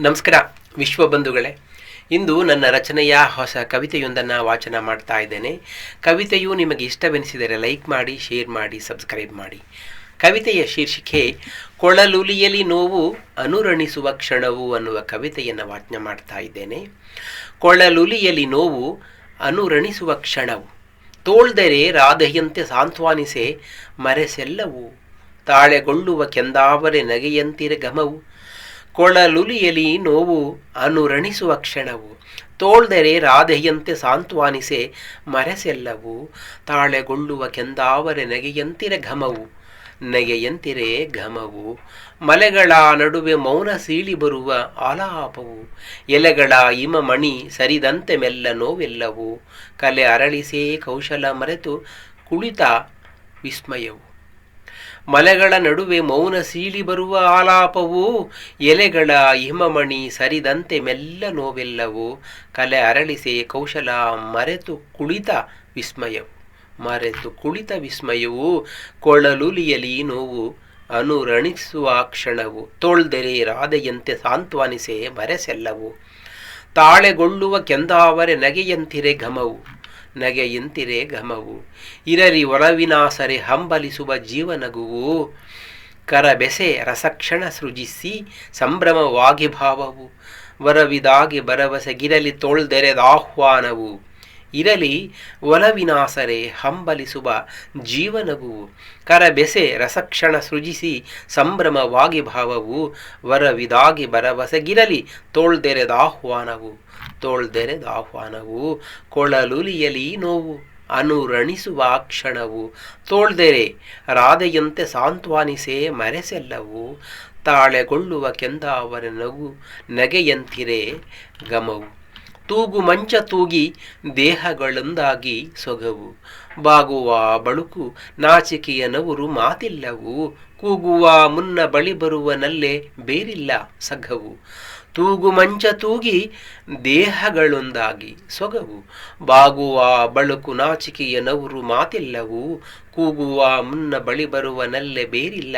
ನಮಸ್ಕಾರ, ವಿಶ್ವ ಬಂಧುಗಳೇ. ಇಂದು ನನ್ನ ರಚನೆಯ ಹೊಸ ಕವಿತೆಯೊಂದನ್ನು ವಾಚನ ಮಾಡ್ತಾ ಇದ್ದೇನೆ. ಕವಿತೆಯು ನಿಮಗೆ ಇಷ್ಟವೆನಿಸಿದರೆ ಲೈಕ್ ಮಾಡಿ, ಶೇರ್ ಮಾಡಿ, ಸಬ್ಸ್ಕ್ರೈಬ್ ಮಾಡಿ. ಕವಿತೆಯ ಶೀರ್ಷಿಕೆ ಕೊಳಲುಲಿಯಲಿ ನೋವು ಅನುರಣಿಸುವ ಕ್ಷಣವು ಅನ್ನುವ ಕವಿತೆಯನ್ನು ವಾಚನ ಮಾಡ್ತಾ ಇದ್ದೇನೆ. ಕೊಳಲುಲಿಯಲಿ ನೋವು ಅನುರಣಿಸುವ ಕ್ಷಣವು, ತೋಳ್ದರೆ ರಾಧೆಯಂತೆ ಸಾಂತ್ವಾನಿಸೆ ಮರೆಸೆಲ್ಲವು, ತಾಳೆಗೊಳ್ಳುವ ಕೆಂದಾವರೆ ನಗೆಯಂತಿರ ಗಮವು ಕೊಳಲುಲಿಯಲಿ ನೋವು ಅನುರಣಿಸುವ ಕ್ಷಣವು. ತೋಳ್ದರೆ ರಾಧೆಯಂತೆ ಸಾಂತ್ವಾನಿಸೆ ಮರೆಸೆಲ್ಲವು. ತಾಳೆಗೊಳ್ಳುವ ಕೆಂದಾವರೆ ನಗೆಯಂತಿರ ಘಮವು. ನಗೆಯಂತಿರೆ ಘಮವು. ಮಲೆಗಳ ನಡುವೆ ಮೌನ ಸೀಳಿ ಬರುವ ಆಲಾಪವು. ಎಲೆಗಳ ಇಮಮಣಿ ಸರಿದಂತೆ ಮೆಲ್ಲ ನೋವೆಲ್ಲವು. ಕಲೆ ಅರಳಿಸೇ ಕೌಶಲ ಮರೆತು ಕುಳಿತ ವಿಸ್ಮಯವು. ಮಲೆಗಳ ನಡುವೆ ಮೌನ ಸೀಳಿ ಬರುವ ಆಲಾಪವು ಎಲೆಗಳ ಹಿಮಮಣಿ ಸರಿದಂತೆ ಮೆಲ್ಲ ನೋವೆಲ್ಲವು ಕಲೆ ಅರಳಿಸಿ ಕೌಶಲ ಮರೆತು ಕುಳಿತ ವಿಸ್ಮಯವು. ಮರೆತು ಕುಳಿತ ವಿಸ್ಮಯವು ಕೊಳಲುಲಿಯಲಿ ನೋವು ಅನುರಣಿಸುವ ಕ್ಷಣವು. ತೋಳ್ದೆರೆ ರಾಧೆಯಂತೆ ಸಾಂತ್ವನಿಸೆ ಮರೆಸೆಲ್ಲವು ತಾಳೆಗೊಳ್ಳುವ ಕೆಂದಾವರೆ ನಗೆಯಂತಿರೆ ಘಮವು. ನಗೆಯಂತಿರೆ ಘಮವು. ಇರರಿ ಒಲವಿನಾಸರೆ ಹಂಬಲಿಸುವ ಜೀವನಗುವು. ಕರಬೆಸೆ ರಸಕ್ಷಣ ಸೃಜಿಸಿ ಸಂಭ್ರಮವಾಗಿ ಭಾವವು. ವರವಿದಾಗಿ ಭರವಸೆಗಿರಲಿ ತೋಳ್ದೆರೆದಾಹ್ವಾನವು ಇರಲಿ, ಒಲವಿನಾಸರೆ, ಹಂಬಲಿಸುವ ಜೀವನವು. ಕರಬೆಸೆ ರಸಕ್ಷಣ ಸೃಜಿಸಿ ಸಂಭ್ರಮವಾಗಿ ಭಾವವು, ವರವಿದಾಗಿ ಭರವಸೆಗಿರಲಿ ತೋಳ್ದೆರೆದಾಹ್ವಾನವು ತೋಳ್ದೆರೆದಾಹ್ವಾನವು ಕೊಳಲುಲಿಯಲಿ ನೋವು, ಅನುರಣಿಸುವ ಕ್ಷಣವು. ತೋಳ್ದೆರೆ, ರಾಧೆಯಂತೆ ಸಾಂತ್ವಾನಿಸೇ ಮರೆಸೆಲ್ಲವು, ತಾಳೆಗೊಳ್ಳುವ ಕೆಂದ ಅವರ ನಗು, ನಗೆಯಂತಿರೆ ಗಮವು. ತೂಗು ಮಂಚ ತೂಗಿ ದೇಹಗಳೊಂದಾಗಿ ಸೊಗವು. ಬಾಗುವ ಬಳುಕು ನಾಚಿಕೆಯ ನವರು ಮಾತಿಲ್ಲವು. ಕೂಗುವ ಮುನ್ನ ಬಳಿ ಬರುವ ನಲ್ಲೆ ಬೇರಿಲ್ಲ ಸಘವು. ತೂಗು ಮಂಚ ತೂಗಿ ದೇಹಗಳೊಂದಾಗಿ ಸೊಗವು. ಬಾಗುವ ಬಳುಕು ನಾಚಿಕೆಯ ನವರು ಮಾತಿಲ್ಲವು. ಕೂಗುವ ಮುನ್ನ ಬಳಿ ಬರುವ ನಲ್ಲೆ ಬೇರಿಲ್ಲ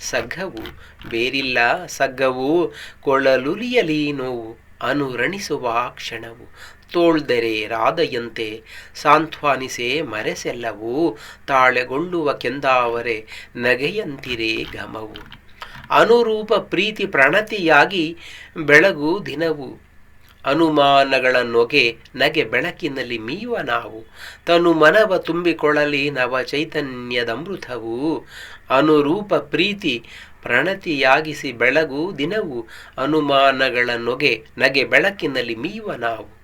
ಸಗ್ಗವು ಬೇರಿಲ್ಲ ಸಗ್ಗವು ಕೊಳಲುಲಿಯಲಿ ನೋವು. ಅನುರಣಿಸುವ ಕ್ಷಣವು. ತೋಳ್ದರೆ ರಾಧೆಯಂತೆ ಸಾಂತ್ವಾನಿಸೆ ಮರೆಸೆಲ್ಲವೂ. ತಾಳೆಗೊಳ್ಳುವ ಕೆಂದಾವರೆ ನಗೆಯಂತಿರೆ ಘಮವು. ಅನುರೂಪ ಪ್ರೀತಿ ಪ್ರಣತಿಯಾಗಿ ಬೆಳಗು ದಿನವು. ಅನುಮಾನಗಳ ನೊಗೆ ನಗೆ ಬೆಳಕಿನಲ್ಲಿ ಮೀಯುವ ನಾವು. ತನು ಮನವ ತುಂಬಿಕೊಳ್ಳಲಿ ನವ ಚೈತನ್ಯದಮೃತವು ಅನುರೂಪ ಪ್ರೀತಿ ಪ್ರಣತಿಯಾಗಿಸಿ ಬೆಳಗು ದಿನವು. ಅನುಮಾನಗಳ ನೊಗೆ ನಗೆ ಬೆಳಕಿನಲ್ಲಿ ಮೀಯುವ ನಾವು.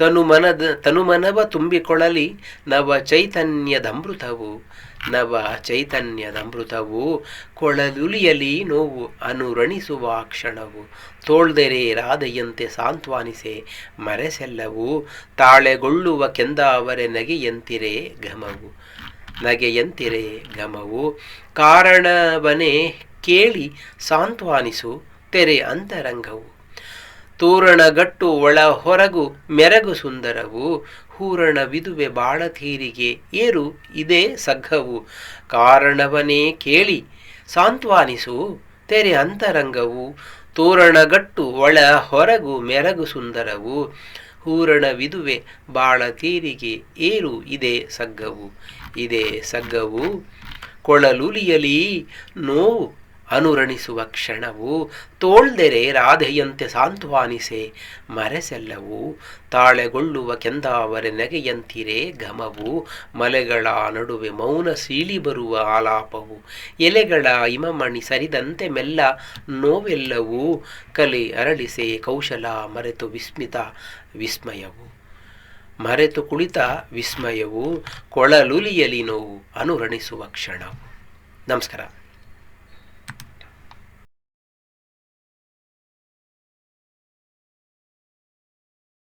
ತನು ಮನದ ತನುಮನವ ತುಂಬಿಕೊಳ್ಳಲಿ, ನವ ಚೈತನ್ಯದಮೃತವು ನವ ಚೈತನ್ಯದಮೃತವು ಕೊಳಲುಲಿಯಲಿ ನೋವು ಅನುರಣಿಸುವ ಕ್ಷಣವು, ತೋಳ್ದೆರೆ ರಾಧೆಯಂತೆ ಸಾಂತ್ವಾನಿಸೆ ಮರೆಸೆಲ್ಲವು, ತಾಳೆಗೊಳ್ಳುವ ಕೆಂದಾವರೆ ನಗೆಯಂತಿರೆ ಘಮವು ನಗೆಯಂತಿರೆ ಘಮವು, ಕಾರಣವನೇ ಕೇಳಿ ಸಾಂತ್ವಾನಿಸು ತೆರೆ ಅಂತರಂಗವು. ತೋರಣಗಟ್ಟು ಒಳ ಹೊರಗು ಮೆರಗು ಸುಂದರವು, ಹೂರಣ ವಿದುವೆ ಬಾಳತೀರಿಗೆ ಏರು ಇದೇ ಸಗ್ಗವು ಕಾರಣವನೇ ಕೇಳಿ, ಸಾಂತ್ವಾನಿಸು ತೆರೆ ಅಂತರಂಗವು, ತೋರಣಗಟ್ಟು ಒಳ ಹೊರಗು ಮೆರಗು ಸುಂದರವು, ಹೂರಣ ವಿದುವೆ ಬಾಳತೀರಿಗೆ ಏರು ಇದೇ ಸಗ್ಗವು ಇದೇ ಸಗ್ಗವು ಕೊಳಲುಲಿಯಲಿ ನೋವು ಅನುರಣಿಸುವ ಕ್ಷಣವು ತೋಳ್ದೆರೆ ರಾಧೆಯಂತೆ ಸಾಂತ್ವಾನಿಸೆ, ಮರೆಸೆಲ್ಲವು ತಾಳೆಗೊಳ್ಳುವ ಕೆಂದಾವರೆ ನೆಗೆಯಂತಿರೆ ಘಮವು, ಮಲೆಗಳ ನಡುವೆ ಮೌನ ಸೀಳಿ ಬರುವ ಆಲಾಪವು, ಎಲೆಗಳ ಇಮಮಣಿ ಸರಿದಂತೆ ಮೆಲ್ಲ ನೋವೆಲ್ಲವೂ, ಕಲೆ ಅರಳಿಸೆ ಕೌಶಲ ಮರೆತು ವಿಸ್ಮಿತ ವಿಸ್ಮಯವು. ಮರೆತು ಕುಳಿತ ವಿಸ್ಮಯವು, ಕೊಳಲುಲಿಯಲಿ ನೋವು ಅನುರಣಿಸುವ ಕ್ಷಣವು. ನಮಸ್ಕಾರ.